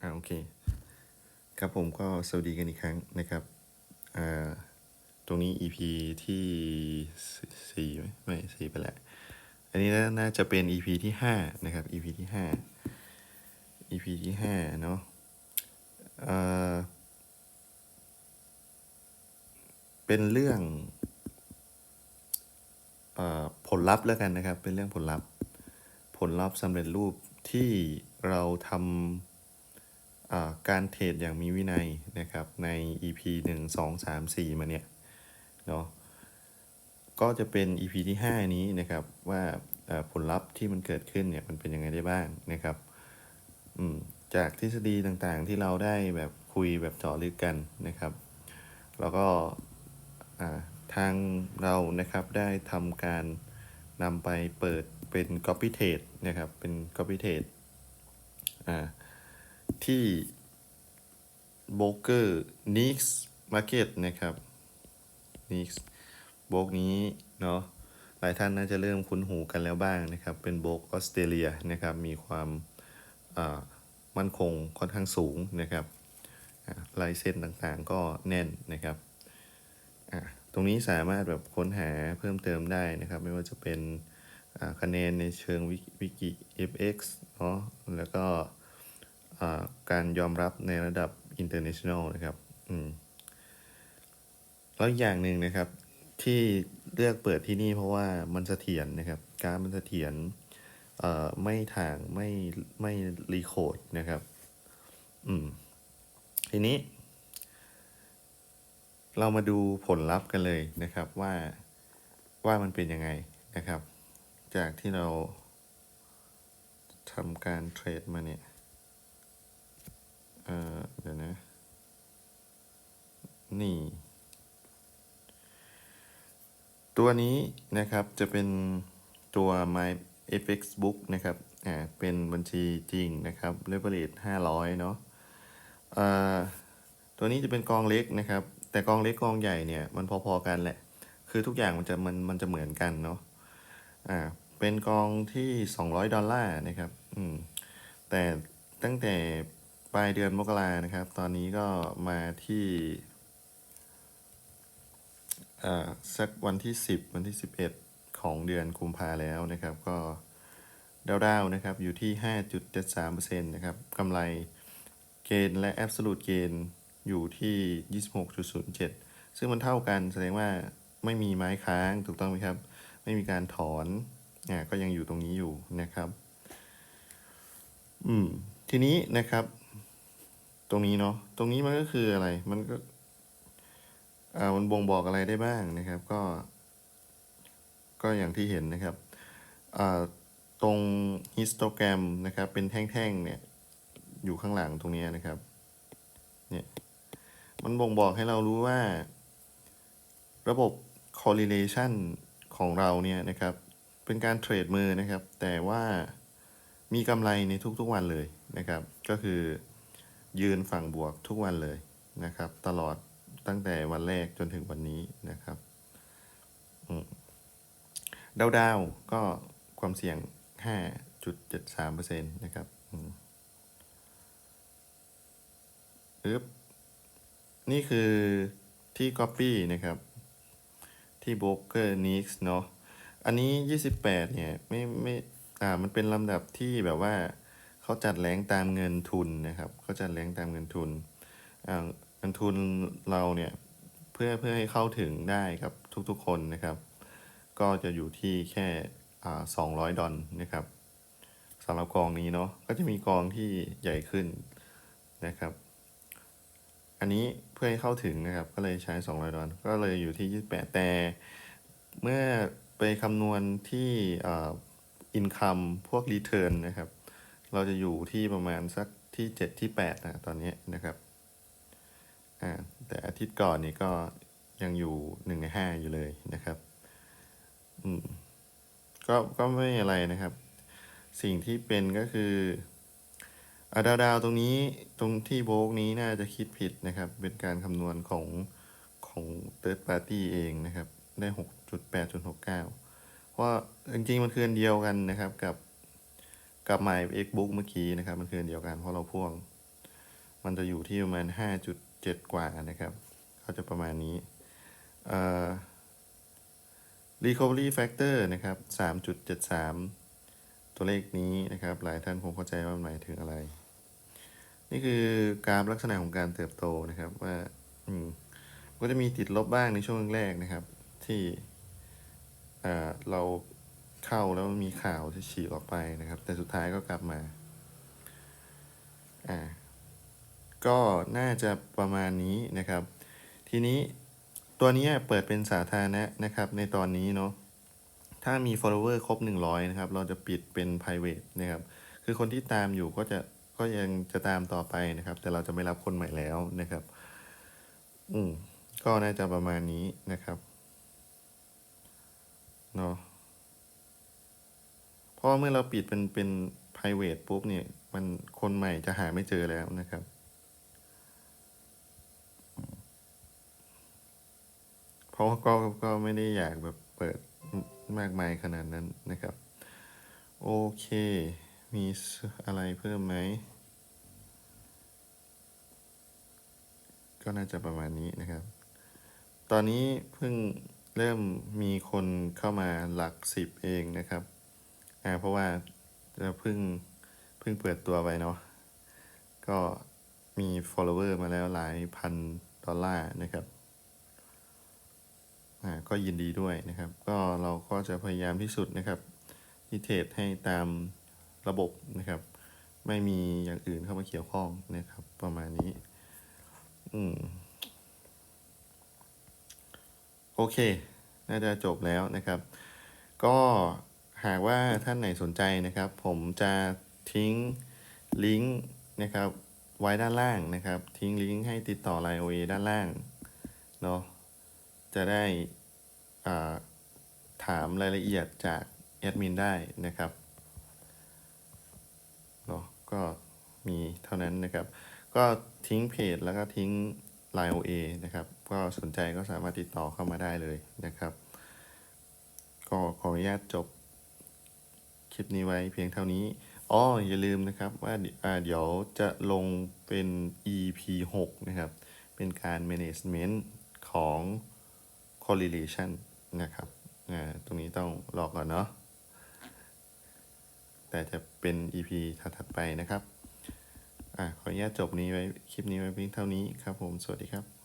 อ่าโอเค ครับผมก็สวัสดีกันอีกครั้งนะครับอ่าตรงนี้ EP ที่สี่สี่ไหมไม่สี่ไปแล้วอันนี้น่าจะเป็น EP ที่ห้านะครับ EP ที่ห้า EP ที่ห้าเนาะเอ่อเป็นเรื่องอ่อผลลัพธ์แล้วกันนะครับ เป็นเรื่องผลลัพธ์ ผลลัพธ์สำเร็จรูปที่เราทำ การเทรดอย่างมีวินัยนะครับใน EP 1 2 3 4 มาเนี่ยเนาะก็จะเป็น EP ที่ 5 นี้นะครับว่าผลลัพธ์ที่มันเกิดขึ้นเนี่ยมันเป็นยังไงได้บ้างนะครับจากทฤษฎีต่างๆที่เราได้แบบคุยแบบเจาะลึกกันนะครับ แล้วก็ทางเรานะครับได้ทำการนำไปเปิดเป็น copy trade นะครับเป็น copy trade อ่า ที่โบรกเกอร์ Nix Market นะครับ Nix โบรกนี้เนาะหลายท่านน่าจะเริ่มคุ้นหูกันแล้วบ้างนะครับ เป็นโบรกออสเตรเลียนะครับ มีความอ่ามั่นคงค่อนข้างสูงนะครับลายเส้นต่างๆก็แน่นนะครับอ่าตรงนี้สามารถแบบค้นหาเพิ่มเติมได้นะครับ ไม่ว่าจะเป็นอ่าคะแนนในเชิงวิกิ FX เนาะแล้วก็ การยอมรับในระดับ international นะครับอืมแล้วอย่างหนึ่งนะครับ ที่เลือกเปิดที่นี่เพราะว่ามันเสถียรนะครับ การมันเสถียรเอ่อไม่างไม่ไม่รีโคดนะครับ อืม ทีนี้ เรามาดูผลลัพธ์กันเลยนะครับว่าว่ามันเป็นยังไงนะครับ จากที่เราทำการเทรดมาเนี่ย เออเดี๋ยวนะ นี่ ตัวนี้นะครับจะเป็นตัว My FX Book นะครับอ่าเป็นบัญชีจริงนะครับ leverage 500 เนาะเอ่อตัวนี้จะเป็นกองเล็กนะครับ แต่กองเล็กกองใหญ่เนี่ยมันพอๆกันแหละ คือทุกอย่างมันจะมันมันจะเหมือนกันเนาะอ่าเป็นกองที่ 200 ดอลลาร์นะครับ อืม แต่ตั้งแต่ ลายเดือนมกรานะครับ ตอนนี้ก็มาที่อ่าสักวันที่ 10 วันที่ 11 ของเดือนกุมภาแล้วนะครับ ก็ดาวๆนะครับอยู่ที่ 5.73%นะครับกำไรเกณฑ์และ absolute เกณฑ์อยู่ที่ 26.07 ซึ่งมันเท่ากันแสดงว่าไม่มีไม้ค้างถูกต้องไหมครับ ไม่มีการถอนอ่าก็ยังอยู่ตรงนี้อยู่นะครับ อืม ทีนี้นะครับ ตรงนี้เนาะตรงนี้มันก็คืออะไรมันก็อ่ามันบ่งบอกอะไรได้บ้างนะครับ ก็ ก็อย่างที่เห็นนะครับอ่าตรงฮิสโตแกรมนะครับ เป็นแท่งๆเนี่ยอยู่ข้างหลังตรงนี้นะครับเนี่ยมันบ่งบอกให้เรารู้ว่า ระบบ correlation ของเราเนี่ยนะครับ เป็นการเทรดมือนะครับ แต่ว่ามีกำไรในทุกๆวันเลยนะครับ ก็คือ ยืนฝั่งบวกทุกวันเลยนะครับ ตลอดตั้งแต่วันแรกจนถึงวันนี้นะครับอืมดาวก็ความเสี่ยง 5.73%นะครับอึบนี่คือที่ Copy นะครับ ที่ Broker Nix เนาะ อันนี้ 28 เนี่ย ไม่ไม่ อ่า มันเป็นลำดับที่แบบว่า เขาจัดแรงตามเงินทุนนะครับเขาจัดแรงตามเงินทุนอ่าเงินทุนเราเนี่ยเพื่อเพื่อให้เข้าถึงได้กับทุกๆคนนะครับ ก็จะอยู่ที่แค่อ่า200ดอลนะครับสำหรับกองนี้เนาะก็จะมีกองที่ใหญ่ขึ้นนะครับ อันนี้เพื่อให้เข้าถึงนะครับ ก็เลยใช้ 200 ดอลก็เลยอยู่ที่ 28 แต่ เมื่อไปคำนวณที่อ่า income พวก return นะครับ เราจะอยู่ที่ประมาณสักที่7ที่8นะตอนนี้นะครับอ่าแต่อาทิตย์ก่อนนี่ก็ยังอยู่1ใน5อยู่เลยนะครับอืมก็ก็ไม่อะไรนะครับ สิ่งที่เป็นก็คืออะดาวดาวตรงนี้ตรงที่โบกนี้น่าจะคิดผิดนะครับ เป็นการคำนวณของของ third party เองนะครับ ได้6.8.69เพราะว่าจริงๆมันคือเดียวกันนะครับกับ กับ My X Book เมื่อกี้นะครับมันคือเดียวกันเพราะเราพ่วง มันจะอยู่ที่ประมาณ 5.7 กว่านะครับก็จะประมาณนี้ recovery factor นะครับ 3.73 ตัวเลขนี้นะครับ หลายท่านคงเข้าใจว่ามันหมายถึงอะไร นี่คือกราฟลักษณะของการเติบโตนะครับว่าอืมก็จะมีติดลบบ้างในช่วงแรกนะครับ ที่เรา เข้าแล้วมีข่าวที่ฉีกออกไปนะครับ แต่สุดท้ายก็กลับมา อ่า ก็น่าจะประมาณนี้นะครับ ทีนี้ตัวนี้เปิดเป็นสาธารณะนะครับ ในตอนนี้เนาะ ถ้ามี follower ครบ 100 นะครับ เราจะปิดเป็น private นะครับ คือคนที่ตามอยู่ก็จะก็ยังจะตามต่อไปนะครับ แต่เราจะไม่รับคนใหม่แล้วนะครับ อืมก็น่าจะประมาณนี้นะครับ เนาะ ราะเมื่อเราปิดเป็นเป็น private ปุ๊บเนี่ย มันคนใหม่จะหาไม่เจอแล้วนะครับ เพราะว่าก็ก็ไม่ได้อยากแบบเปิดมากมายขนาดนั้นนะครับ โอเค มีอะไรเพิ่มไหม ก็น่าจะประมาณนี้นะครับ ตอนนี้เพิ่งเริ่มมีคนเข้ามาหลักสิบเองนะครับ เพราะว่าจะเพิ่งเพิ่งเปิดตัวไปเนาะก็มี follower มาแล้วหลายพันดอลลาร์นะครับก็ยินดีด้วยนะครับ ก็เราก็จะพยายามที่สุดนะครับที่เทรดให้ตามระบบนะครับ ไม่มีอย่างอื่นเข้ามาเกี่ยวข้องนะครับ ประมาณนี้ อืมโอเค น่าจะจบแล้วนะครับ ก็ หากว่าท่านไหนสนใจนะครับ ผมจะทิ้งลิงก์นะครับไว้ด้านล่างนะครับ ทิ้งลิงก์ให้ติดต่อ Line OA ด้านล่างเนาะจะได้อ่าถามรายละเอียดจากแอดมินได้นะครับเนาะก็มีเท่านั้นนะครับ ก็ทิ้งเพจแล้วก็ทิ้ง Line OA นะครับ ก็สนใจก็สามารถติดต่อเข้ามาได้เลยนะครับ ก็ขออนุญาตจบ คลิปนี้ไว้เพียงเท่านี้อ๋ออย่าลืมนะครับว่าเดี๋ยวจะลงเป็น EP 6 นะครับ เป็นการ management ของ correlation นะครับตรงนี้ต้องรอก่อนเนาะแต่จะเป็น EP ถัดๆไปนะครับอขออนุญาตจบนี้ไว้คลิปนี้ไว้เพียงเท่านี้ครับผม สวัสดีครับ